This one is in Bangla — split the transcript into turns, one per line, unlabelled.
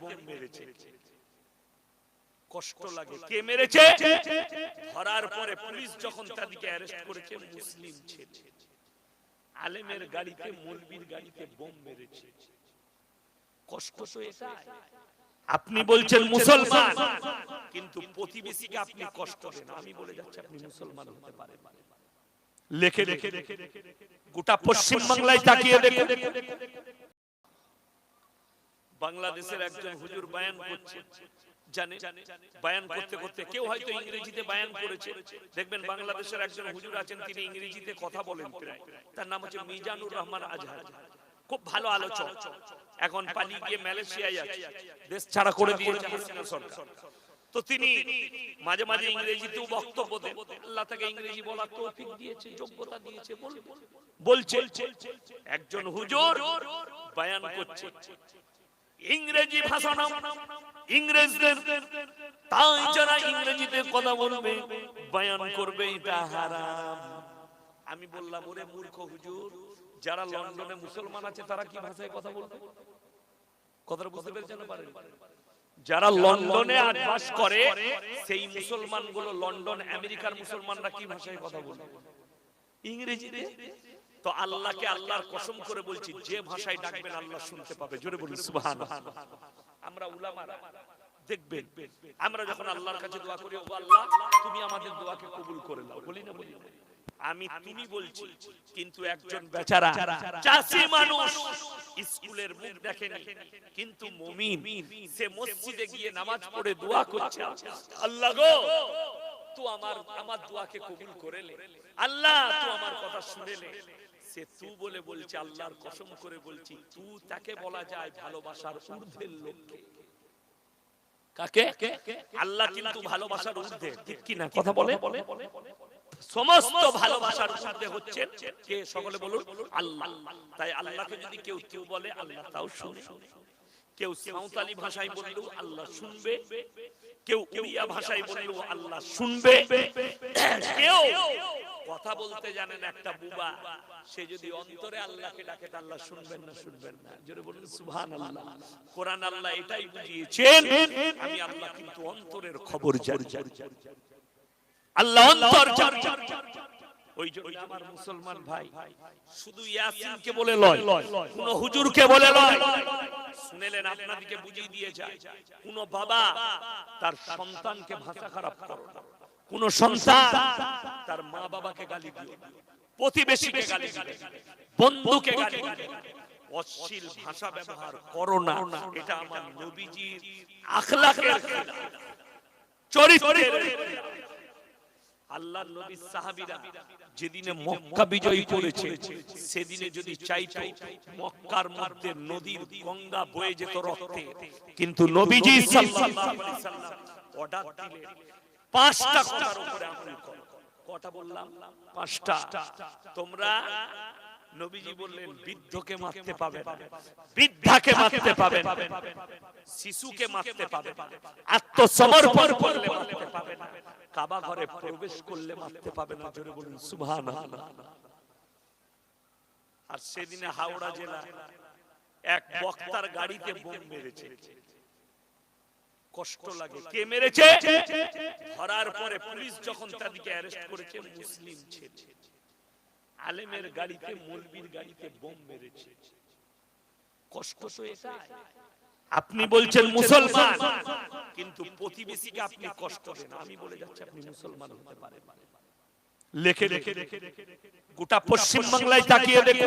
বোম মেরেছে। কষ্ট লাগে। কে মেরেছে? ধরার পরে পুলিশ যখন তাদেরকে অ্যারেস্ট করেছে মুসলিম ছেলে। আলেমের গাড়িতে মৌলবীর গাড়িতে বোম মেরেছে। কষ্ট তো এটা আপনি বলছেন মুসলমান। কিন্তু প্রতিবেশীকে আপনি কষ্ট দেন। আমি বলে যাচ্ছি আপনি মুসলমান হতে পারেন। লেখে লেখে গোটা পশ্চিম বাংলায় তাকিয়ে দেখে বাংলাদেশের একজন হুজুর বায়ান করছে। জানে? বায়ান করতে করতে কেউ হয়তো ইংরেজিতে বায়ান করেছে। দেখবেন বাংলাদেশের একজন হুজুর আছেন, তিনি ইংরেজিতে কথা বলেন প্রায়। তার নাম হচ্ছে মিজানুর রহমান আজহার। খুব ভালো আলোচক। এখন পালিয়ে গিয়ে মালয়েশিয়ায় আছে। দেশ ছাড়া করে দিয়েছে সরকার। তো তিনি মাঝে মাঝে ইংরেজিতেও বক্তব্য দেন। আল্লাহ তাকে ইংরেজি বলার তৌফিক দিয়েছে, যোগ্যতা দিয়েছে বলছে, একজন হুজুর বায়ান করছে। ইংরেজি ভাষা নাম। ইংরেজদের। তাই যারা ইংরেজিতে কথা বলবে, বয়ান করবে আমি বললাম, ওরে মূর্খ হুজুর, যারা লন্ডনে মুসলমান আছে, তারা কি ভাষায় কথা বলবে? কথাটা বুঝতে পেরেছেন পারেন? যারা লন্ডনে আজ বাস করে, সেই মুসলমানগুলো লন্ডন আমেরিকার মুসলমানরা কি ভাষায় কথা বলবে? ইংরেজিতে? তো আল্লাহকে আল্লাহর কসম করে বলছি, যে ভাষায় ডাকবেন আল্লাহ শুনতে পাবে। জোরে বলুন, সুবহানাল্লাহ। আমরা উলামারা দেখবেন, আমরা যখন আল্লাহর কাছে দোয়া করি, ও আল্লাহ, তুমি আমাদের দোয়াকে কবুল করে নাও। বলি না, বলি আমি তুমি বলছি, কিন্তু একজন বেচারা চাষি মানুষ স্কুলের মুখ কিন্তু সে মসজিদে গিয়ে নামাজ পড়ে দোয়া করছে। আল্লাহ গো, তো আমার আমার দোয়াকে কবুল করে আল্লাহ, তো আমার কথা শুনে সে তু বলে বলছে আল্লাহর কসম করে বলছি তু তাকে বলা যায় ভালোবাসার ঊর্ধ্বের লোককে। কাকে? আল্লাহ কিন্তু ভালোবাসার ঊর্ধ্বে ঠিক কি না কথা বলে? সমস্ত ভালোবাসার ঊর্ধ্বে হচ্ছে কে? সকলে বলুন আল্লাহ। তাই আল্লাহকে যদি কেউ কেউ বলে আল্লাহ তাও শুনে। কেউ সাঁওতালি ভাষায় বললেও আল্লাহ শুনবে। কেউ উড়িয়া ভাষায় বললেও আল্লাহ শুনবে। কেউ কথা বলতে জানেন একটা বুবা, সে যদি অন্তরে আল্লাহকে ডাকে আল্লাহ শুনবেন না শুনবেন না? জোরে বলুন, সুবহানাল্লাহ। কোরআন আল্লাহ এটাই বুঝিয়েছেন, আমি আল্লাহ কিন্তু অন্তরের খবর জানি। আল্লাহ অন্তর ওই জন্য আমার মুসলমান ভাই, শুধু ইয়াসিনকে বলে লয়, কোন হুজুরকে বলে লয়। শুনেলেন আপনাদেরকে বুঝিয়ে দিয়ে যায়, কোন বাবা তার সন্তানকে ভাষা খারাপ করো কোন সন্তান তার মা বাবাকে গালি দিও। প্রতিবেশীকে গালি দিও। বন্ধুকে গালি দিও অশ্লীল ভাষা ব্যবহার করো না এটা আমার নবীজির আখলাকের খেলাফ। চরিত্রের খেলাফ। আল্লাহর নবী সাহাবীরা যেদিনে মক্কা বিজয় করেছে, সেদিনে যদি চাইতো মক্কার মধ্যে নদীর গঙ্গা বয়ে যেত রক্তে, কিন্তু নবীজি সাল্লাল্লাহু আলাইহি সাল্লাম অর্ডার দিলেন পাঁচটা কথার উপরে আমল করো। কটা বললাম পাঁচটা। তোমরা নবীজি বললেন বৃদ্ধকে মারতে পাবে বৃদ্ধাকে মারতে পাবে শিশুকে মারতে পাবে আত্মসমর্পণ করলে মারতে পাবে কাবা ঘরে প্রবেশ করলে মারতে পাবে না। জোরে বলুন সুবহানাল্লাহ। আর সেদিনে হাওড়া জেলা এক বক্তার গাড়িতে বোম মেরেছে। কষ্ট লাগে। কে মেরেছে? ধরার পরে পুলিশ যখন তাদেরকে অ্যারেস্ট করেছে মুসলিম ছেলে। আলেমের গাড়িতে মৌলবীর গাড়িতে বোম মেরেছে। কষ্ট তো এটা আপনি বলছেন মুসলমান। কিন্তু প্রতিবেশীকে আপনি কষ্ট দেন। আমি বলে যাচ্ছি আপনি মুসলমান হতে পারেন। লেখে লেখে গোটা পশ্চিম বাংলায় তাকিয়ে দেখে